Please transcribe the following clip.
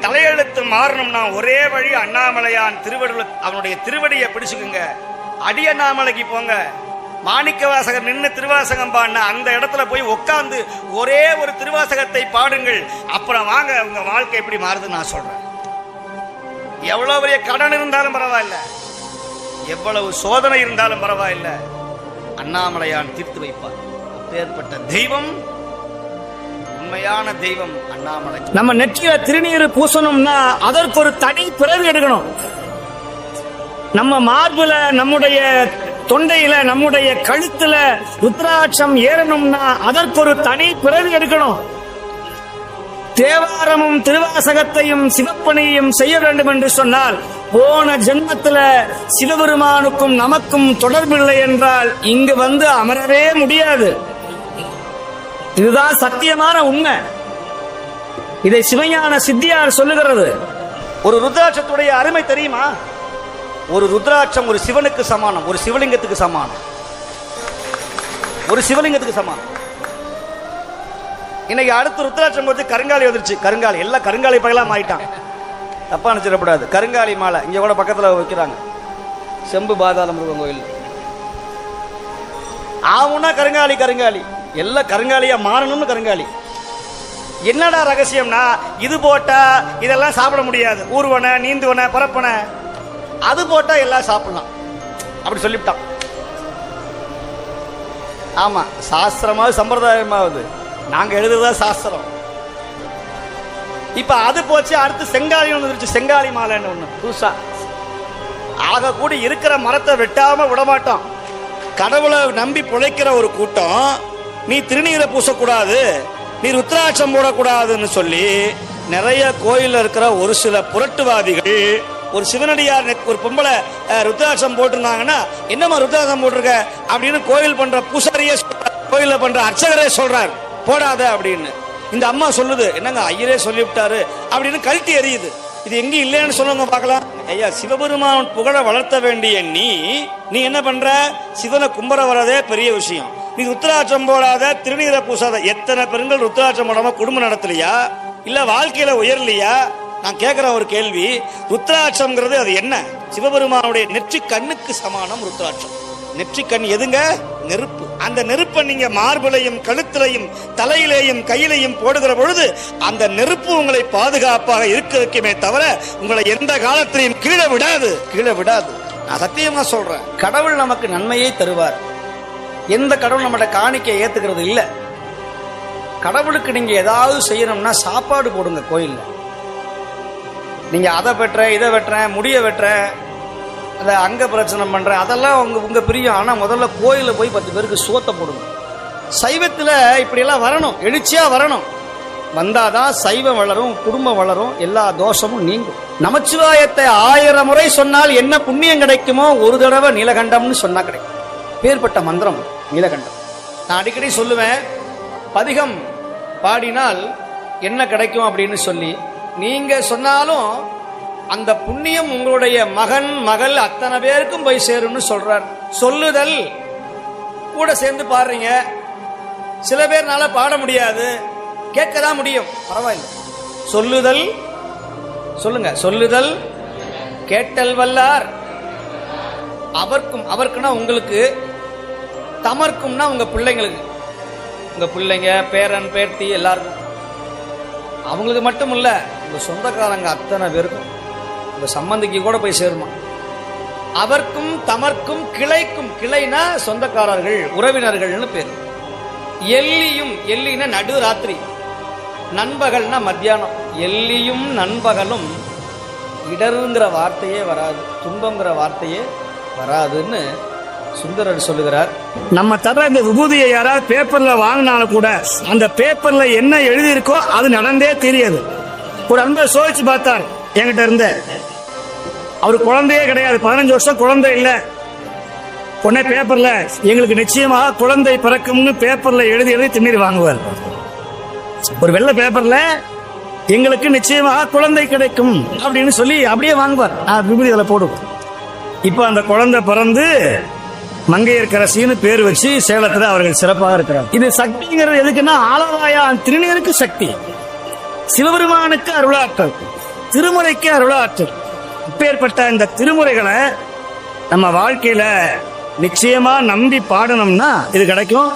தலையெழுத்து மாறணும்னா ஒரே வழி அண்ணாமலையான் திருவடி அவனுடைய திருவடியை பிடிச்சுக்குங்க. அடி அண்ணாமலைக்கு போங்க. மாணிக்க வாசகர் நின்று திருவாசகம் பாடின அந்த இடத்துல போய் உட்காந்து ஒரே ஒரு திருவாசகத்தை பாடுங்கள். அப்புறம் வாங்க உங்க வாழ்க்கை எப்படி மாறுதுன்னு நான் சொல்றேன். எவ்வளவு பெரிய கடன் இருந்தாலும் பரவாயில்ல. எவ்வளவு சோதனை இருந்தாலும் பரவாயில்ல. அண்ணாமலையான் தீர்த்து வைப்பார். அப்பேற்பட்ட தெய்வம் உண்மையான தெய்வம் அண்ணாமலை. நம்ம நெற்றியில திருநீர் பூசணும்னா அதற்கு ஒரு தனி பிறவி எடுக்கணும். நம்ம மார்புல நம்முடைய தொண்டையில நம்முடைய கழுத்துல ருத்ராட்சம் ஏறணும்னா அதற்கு ஒரு தனி பிறவி எடுக்கணும். தேவாரமும் திருவாசகத்தையும் சிவப்பணியையும் செய்ய வேண்டும் என்று சொன்னால் போன ஜென்மத்துல சிவபெருமானுக்கும் நமக்கும் தொடர்பில்லை என்றால் இங்கு வந்து அமரவே முடியாது. இதுதான் சத்தியமான உண்மை. இதை சிவஞான சித்தியார் சொல்லுகிறது. ஒரு ருத்ராட்சத்துடைய அருமை தெரியுமா? ஒரு ருத்ராட்சம் ஒரு சிவனுக்கு சமானம் ஒரு சிவலிங்கத்துக்கு சமானம். ஒரு சிவலிங்கத்துக்கு சமானம். இன்னைக்கு அடுத்து ருத்ராட்சம் போது கருங்காலி வந்துருச்சு. கருங்காலி எல்லாம் கருங்காலி பகலாம் ஆயிட்டான் தப்பா நினைச்சிடக்கூடாது. கருங்காலி மாலை இங்க கூட பக்கத்தில் வைக்கிறாங்க. செம்பு பாதாள முருகன் கோயில். ஆவுன்னா கருங்காலி கருங்காலி. எல்லாம் கருங்காலியாக மாறணும்னு கருங்காலி. என்னடா ரகசியம்னா இது போட்டால் இதெல்லாம் சாப்பிட முடியாது. ஊர்வன நீந்துவனை பரப்பனை. அது போட்டால் எல்லாம் சாப்பிடலாம். அப்படி சொல்லிவிட்டான். ஆமாம் சாஸ்திரமாவது சம்பிரதாயமாவது. நாங்கள் எழுதுறதா சாஸ்திரம். இப்போ அது போச்சு அடுத்து செங்காலி ஒன்று இருந்துச்சு செங்காலி மாலைன்னு ஒன்று புதுசா. ஆக கூட இருக்கிற மரத்தை வெட்டாமல் விடமாட்டோம். கடவுளை நம்பி பிழைக்கிற ஒரு கூட்டம் நீ திருநீரை பூசக்கூடாது நீ ருத்ராட்சம் போடக்கூடாதுன்னு சொல்லி நிறைய கோயிலில் இருக்கிற ஒரு சில புரட்டுவாதிகள் ஒரு சிவனடியார் ஒரு பொம்பளை ருத்ராட்சம் போட்டிருந்தாங்கன்னா என்னம்மா ருத்ராட்சம் போட்டிருக்க? அப்படின்னு கோயில் பண்ற பூசாரியே சொல்றார். பண்ற அர்ச்சகரே சொல்றாரு போடாத அப்படின்னு. இந்த அம்மா சொல்லுது என்னங்க ஐயரே சொல்லிவிட்டாரு? அப்படின்னு கழட்டி எறியுது. இது எங்க இல்லைன்னு சொல்லுங்க பார்க்கலாம். ஐயா சிவபெருமான் புகழ வளர்த்த வேண்டிய நீ நீ என்ன பண்ற? சிவனை கும்பர வரதே பெரிய விஷயம். நீ ருத்ராட்சம் போடாத திருநீரை பூசாத. எத்தனை பெண்கள் ருத்ராட்சம் போடாம குடும்பம் நடத்தலையா? இல்ல வாழ்க்கையில உயரலையா? நான் கேட்கிற ஒரு கேள்வி ருத்ராட்சம்ங்கிறது அது என்ன? சிவபெருமானுடைய நெற்றி கண்ணுக்கு சமானம் ருத்ராட்சம். நெற்றி கண் எதுங்க? நெருப்பு. அந்த நெருப்பை நீங்க மார்பிலையும் கழுத்திலையும் தலையிலேயும் கையிலையும் போடுகிற பொழுது அந்த நெருப்பு உங்களை பாதுகாப்பாக இருக்க வைக்குமே தவிர உங்களை எந்த காலத்திலையும் கீழே விடாது. கீழே விடாது. நான் சத்தியமா சொல்றேன். கடவுள் நமக்கு நன்மையை தருவார். எந்த கடவுள் நம்மகிட்ட காணிக்கை ஏத்துக்கிறது இல்லை. கடவுளுக்கு நீங்க ஏதாவது செய்யணும்னா சாப்பாடு போடுங்க கோயிலில். நீங்க அதை வெட்டுற இதை வெட்டுறேன் முடிய வெட்டுறேன் அந்த அங்க பிரச்சனை பண்ணுறேன் அதெல்லாம் உங்க உங்க பிரியம். ஆனா முதல்ல கோயிலில் போய் பத்து பேருக்கு சோத்த போடுங்க. சைவத்தில் இப்படியெல்லாம் வரணும் எழுச்சியா வரணும். வந்தாதான் சைவம் வளரும் குடும்பம் வளரும் எல்லா தோஷமும் நீங்கும். நமச்சிவாயத்தை ஆயிரம் முறை சொன்னால் என்ன புண்ணியம் கிடைக்குமோ ஒரு தடவை நீலகண்டம்னு சொன்னா கிடைக்கும். பேர்பட்ட மந்திரம். நீலகண்டம். நான் அடிக்கடி சொல்லுவேன் பதிகம் பாடினால் என்ன கிடைக்கும்? அப்படின்னு சொல்லி. நீங்க சொன்னாலும் அந்த புண்ணியம் உங்களுடைய மகன் மகள் அத்தனை பேருக்கும் போய் சேரும்னு சொல்றார். சொல்லுதல் கூட சேர்ந்து பாடுறீங்க. சில பேர்னால பாட முடியாது. கேட்க தான் முடியும். பரவாயில்ல. சொல்லுதல் சொல்லுங்க சொல்லுதல் கேட்டல் வல்லார். அவர்க்கும் அவருக்குன்னா உங்களுக்கு தமர்க்கும்னா உங்க பிள்ளைங்களுக்கு. உங்க பிள்ளைங்க பேரன் பேர்த்தி எல்லாருக்கும். அவங்களுக்கு மட்டும் இல்ல உங்க சொந்தக்காரங்க அத்தனை பேருக்கும். உங்க சம்பந்திக்கு கூட போய் சேருமா. அவர்க்கும் தமர்க்கும் கிளைக்கும் கிளைனா சொந்தக்காரர்கள் உறவினர்கள்னு பேர். எல்லியும் எல்லினா நடு ராத்திரி. நண்பகல்னா மத்தியானம். எல்லியும் நண்பகலும் இடருங்கிற வார்த்தையே வராது துன்பங்கிற வார்த்தையே வராதுன்னு சுந்தரர் சொல்லுகிறார் நம்ம தர இந்த விபூதியை யாராவது பேப்பர்ல வாங்கினாலும் கூட அந்த பேப்பர்ல என்ன எழுதியிருக்கோ அது நடந்தே தெரியாது. ஒரு அன்பர் சோதிச்சு பார்த்தார் என்கிட்ட இருந்த. அவர் குழந்தையே கிடையாது பதினஞ்சு வருஷம் குழந்தை இல்ல. உடனே பேப்பர்ல எங்களுக்கு நிச்சயமாக குழந்தை பிறக்கும்னு பேப்பர்ல எழுதி எழுதி திண்ணீர் வாங்குவார். ஒரு வெள்ளை பேப்பர்ல எங்களுக்கு நிச்சயமாக குழந்தை கிடைக்கும் அப்படின்னு சொல்லி அப்படியே வாங்குவார். நான் விபூதி அதில் போடுவேன் இப்ப அந்த குழந்தை பிறந்து மங்கையர்கரசின்னு பேர் வச்சு சேலத்துல அவர்கள் சிறப்பாக இருக்கிறார் இது சக்திங்கிறது எதுக்குன்னா ஆலவாயா திருநீருக்கு சக்தி. சிவபெருமானுக்கு அருளாற்றல் திருமுறைக்கு அருளாற்றல். இப்பேற்பட்ட இந்த திருமுறைகளை நம்ம வாழ்க்கையில நிச்சயமா நம்பி பாடணும்னா இது கிடைக்கும்.